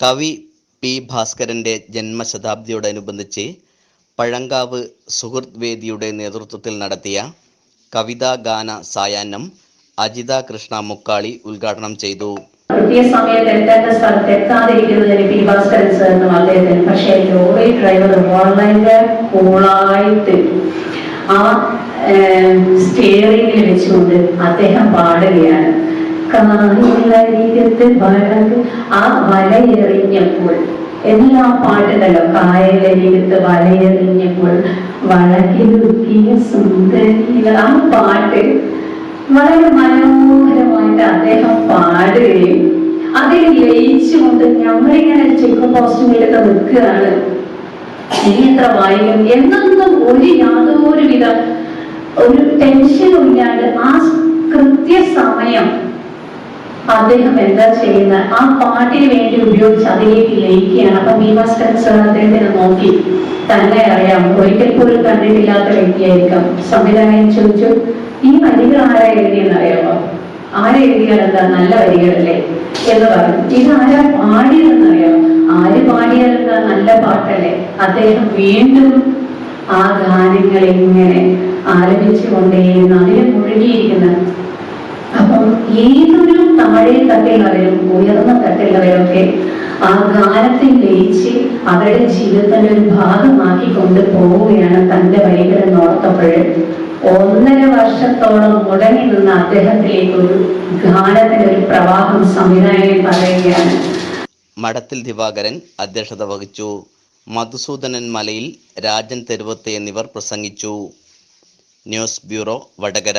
കവി പി ഭാസ്കരന്റെ ജന്മശതാബ്ദിയോടനുബന്ധിച്ച് പഴങ്കാവ് സുഹൃത് വേദിയുടെ നേതൃത്വത്തിൽ നടത്തിയ കവിതാ ഗാന സായാഹ്നം അജിത കൃഷ്ണ മുക്കാളി ഉദ്ഘാടനം ചെയ്തു. കൃത്യസമയത്ത് എത്തേണ്ട സ്ഥലത്ത് എത്താതിരിക്കുന്നതിന് പി ഭാസ്കരൻ സാറിനും അദ്ദേഹത്തിന്. പക്ഷേ ലോറി ഡ്രൈവർ വളരെ കൂളായിട്ട് ആ സ്റ്റിയറിംഗിൽ വെച്ചുകൊണ്ട് അദ്ദേഹം പാടുകയാണ്. കായലരികത്ത് ആ വലയെറിഞ്ഞപ്പോൾ എല്ലാ പാട്ടുണ്ടല്ലോ കായലരികത്ത് വലയെറിഞ്ഞപ്പോൾ വളകിലുക്കിയ സുന്ദരികൾ ആ പാട്ട് വളരെ മനോഹരമായിട്ട് അദ്ദേഹം പാടുകയും അതിൽ ലയിച്ചുകൊണ്ട് ഞമ്മളിങ്ങനെ ചെക്ക് പോസ്റ്റുകളിലൊക്കെ നിൽക്കുകയാണ്. ഇനി എത്ര വായിക്കും? എന്നൊന്നും ഒരു യാതൊരുവിധ ഒരു ടെൻഷനും ഇല്ലാണ്ട് ആ കൃത്യസമയം അദ്ദേഹം എന്താ ചെയ്യുന്നത്? ആ പാട്ടിന് വേണ്ടി ഉപയോഗിച്ച് അതിലേക്ക് ലയിക്കുകയാണ്. അപ്പൊ ഭീമാസ്കരൻ സാർ അദ്ദേഹത്തിനെ നോക്കി. തന്നെ അറിയാം. ഒരിക്കൽ പോലും കണ്ടിട്ടില്ലാത്ത വ്യക്തിയായിരിക്കാം. സംവിധായകൻ ചോദിച്ചു ഈ വരികൾ ആരാ എഴുതിയെന്ന് അറിയാമോ ആരെ എഴുതിയാൽ എന്താ? നല്ല വരികളല്ലേ? എന്ന് പറഞ്ഞു. ഇത് ആരാ പാടിയതെന്ന് അറിയാം ആര് പാടിയാൽ എന്താ? നല്ല പാട്ടല്ലേ? അദ്ദേഹം വീണ്ടും ആ ഗാനങ്ങൾ ഇങ്ങനെ ആലപിച്ചു കൊണ്ടേയിരുന്നു അതിൽ മുഴുകിയിരിക്കുന്നത് അപ്പം ഏതൊരു താഴെ തട്ടിലുള്ളവരും ഉയർന്ന തട്ടിലുള്ളവരൊക്കെ ആ ഗാനത്തിൽ ലയിച്ച് അവരുടെ ജീവിതത്തിന്റെ ഒരു ഭാഗമാക്കി കൊണ്ട് പോവുകയാണ് തന്റെ വരികൾ ഓർത്തപ്പോഴ് ഒന്നര വർഷത്തോളം മുടങ്ങി നിന്ന അദ്ദേഹത്തിലേക്ക് ഒരു ഗാനത്തിന്റെ ഒരു പ്രവാഹം സംവിധായകൻ പറയുകയാണ്. മഠത്തിൽ ദിവാകരൻ അധ്യക്ഷത വഹിച്ചു. മധുസൂദനൻ മലയിൽ രാജൻ തെരുവത്ത് എന്നിവർ പ്രസംഗിച്ചു. News bureau Vadakara.